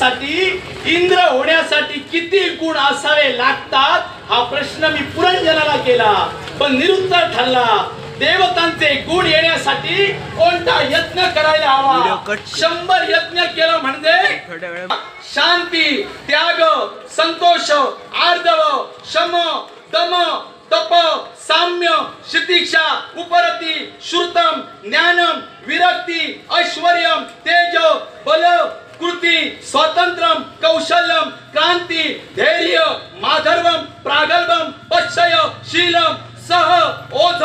होण्यासाठी इंद्र होण्यासाठी किती गुण असावे लागतात हा प्रश्न मी पुरंजनाला केला. पण निरुत्तर ठरला देवतांचे गुण येण्यासाठी कोणता यत्न करायला हवा? शंभर यत्न केलं म्हणजे शांती त्याग संतोष आर्दव शम दम तप साम्य शितिक्षा उपरती श्रुतम ज्ञानम विरक्ती ऐश्वर्यम तेज बल कृती स्वातंत्र्यम कौशल्यम क्रांती धैर्य माधर्वम प्रागल्भम पश्चय शीलम सह ओझ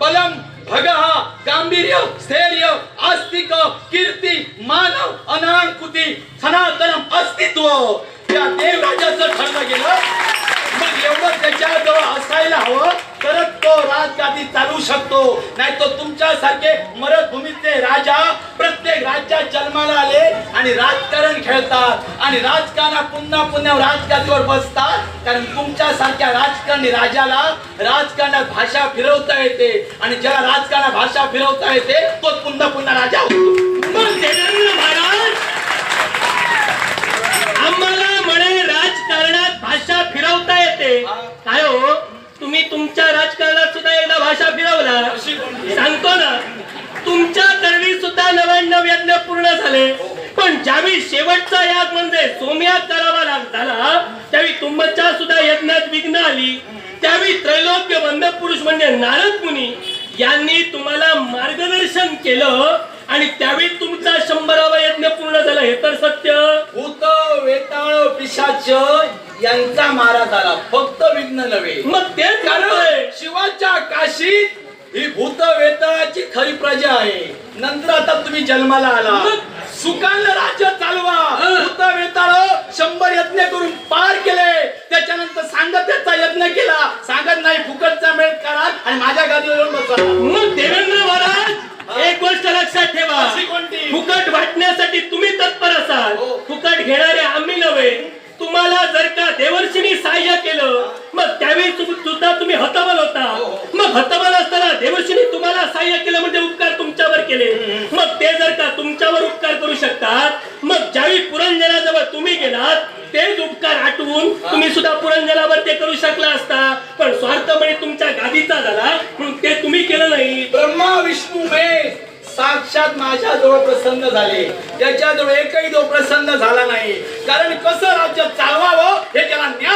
बलम भगः गांभीर्य स्थैर्य आस्तिक कीर्ती मानव अनांकुती सनातनम अस्तित्व. या देवराजाचं ठरलं गेलं. मग एवढं त्याच्याजवळ असायला हवं तरच तो राजगादी चालू शकतो. नाही तो तुमच्यासारखे मरतभूमीचे राजा प्रत्येक राज्यात जन्माला आले आणि राजकारण खेळतात. आणि राजकारणा पुन्हा पुन्हा राजगादीवर बसतात. कारण तुमच्यासारख्या राजकारणी राजाला राजकारणात भाषा फिरवता येते. आणि ज्याला राजकारणात भाषा फिरवता येते तो पुन्हा पुन्हा राजा होतो. आम्हाला म्हणे राजकारणात भाषा फिरवता येते. काय हो? तुम्ही तुमच्या राजकारणात सुद्धा एकदा भाषा फिरवला? सांगतो ना. तुमच्या दरवी सुद्धा नव्याण्णव यज्ञ पूर्ण झाले. पण ज्यावेळी शेवटचा याग म्हणजे सोमयाग करावा लाग झाला त्यावेळी तुंबच्या सुद्धा यज्ञात विघ्न आली. त्यावेळी त्रैलोक्य बंध पुरुष म्हणजे नारद मुनी यांनी तुम्हाला मार्गदर्शन केलं आणि त्यावेळी तुमचा शंभरावा यज्ञ पूर्ण झाला. हे तर सत्य. भूत वेताळ पिशाच यांचा मारा झाला फक्त विघ्न नव्हे. मग तेच कारण कारण शिवाच्या काशीत ही भूत वेताळाची खरी प्रजा आहे. नंतर आता तुम्ही जन्माला आला. सुकांना राज्य चालवा. हा. भूत वेताळ शंभर यज्ञ करून पार केले. त्याच्यानंतर सांगतेचा यज्ञ केला. सांगत नाही फुकटचा मेळ करा आणि माझ्या गादीवर येऊन मग देवेंद्र महाराज एक गोष्ट लक्षात ठेवा. कोणती? फुकट वाटण्यासाठी तुम्ही तत्पर असाल. हो. फुकट घेणारे आम्ही नव्हे. तुम्हाला जर का देवर्षीने सहाय्य केलं मग त्यावेळी सुद्धा तुम्ही हतबल होता. हो, मग हतबल असताना देवर्षीने तुम्हाला सहाय्य केलं म्हणजे केले. मग ते जर का तुमच्यावर उपकार करू शकतात मग ज्यावेळी पुरंजनाजवळ तुम्ही गेलात तेच उपकार आठवून तुम्ही सुद्धा पुरंजनावर ते करू शकला असता. पण स्वार्थपणे तुमच्या गादीचा झाला म्हणून ते तुम्ही केलं नाही. ब्रह्मा विष्णू महेश साक्षात माझ्याजवळ प्रसन्न झाले. त्याच्याजवळ एकही दो प्रसन्न झाला नाही. कारण कसं राज्य चालवावं हे त्याला ज्ञान